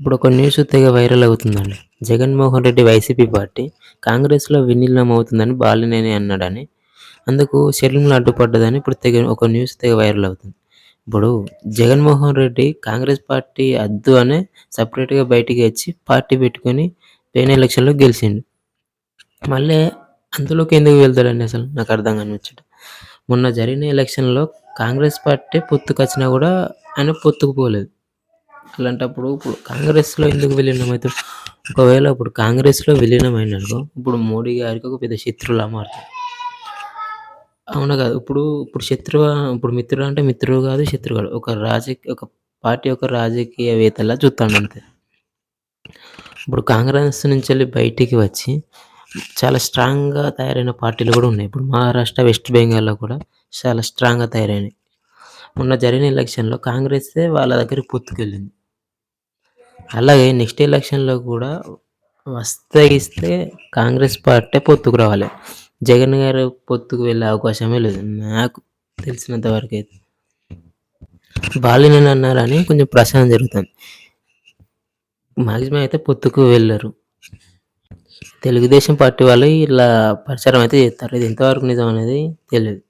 ఇప్పుడు ఒక న్యూస్ తెగ వైరల్ అవుతుందండి. జగన్మోహన్ రెడ్డి వైసీపీ పార్టీ కాంగ్రెస్‌లో విలీనం అవుతుందని బాలినేని అన్నాడని, అందుకు షర్మిల అడ్డుపడ్డదని ఇప్పుడు తెగ ఒక న్యూస్ తెగ వైరల్ అవుతుంది. ఇప్పుడు జగన్మోహన్ రెడ్డి కాంగ్రెస్ పార్టీ అద్దు అనే సపరేట్గా బయటికి వచ్చి పార్టీ పెట్టుకొని పోయిన ఎలక్షన్‌లో గెలిచిండు. మళ్ళీ అందులోకి ఎందుకు వెళ్తాడండి అసలు? నాకు అర్థం కాని మొన్న జరిగిన ఎలక్షన్‌లో కాంగ్రెస్ పార్టీ పొత్తుకొచ్చినా కూడా ఆయన పొత్తుకు పోలేదు. అలాంటప్పుడు ఇప్పుడు కాంగ్రెస్‌లో ఎందుకు విలీనం ఒకవేళ ఇప్పుడు కాంగ్రెస్‌లో విలీనం అయిండనుకో ఇప్పుడు మోడీ గారికి ఒక పెద్ద శత్రువులా మారుతాడు. అవునా కాదు ఇప్పుడు ఇప్పుడు శత్రువు ఇప్పుడు మిత్రుడు అంటే మిత్రుడు కాదు, శత్రువు కాదు. ఒక రాజకీయ ఒక పార్టీ యొక్క రాజకీయవేత్తలా చూత్తాండు అంతే. ఇప్పుడు కాంగ్రెస్ నుంచి వెళ్ళి బయటికి వచ్చి చాలా స్ట్రాంగ్‌గా తయారైన పార్టీలు కూడా ఉన్నాయి. ఇప్పుడు మహారాష్ట్ర, వెస్ట్ బెంగాల్‌లో కూడా చాలా స్ట్రాంగ్‌గా తయారైనాయి. మొన్న జరిగిన ఎలక్షన్‌లో కాంగ్రెసే వాళ్ళ దగ్గరికి పొత్తుకెళ్ళింది. అలాగే నెక్స్ట్ ఎలక్షన్‌లో కూడా వస్తే ఇస్తే కాంగ్రెస్ పార్టీ పొత్తుకు రావాలి. జగన్ గారు పొత్తుకు వెళ్ళే అవకాశమే లేదు. నాకు తెలిసినంత వరకైతే. బాలినేని అన్నారని కొంచెం ప్రచారం జరుగుతుంది. మాక్సిమం అయితే పొత్తుకు వెళ్ళరు. తెలుగుదేశం పార్టీ వాళ్ళు ఇలా ప్రచారం అయితే చేస్తారు. ఇది ఎంతవరకు నిజం అనేది తెలియదు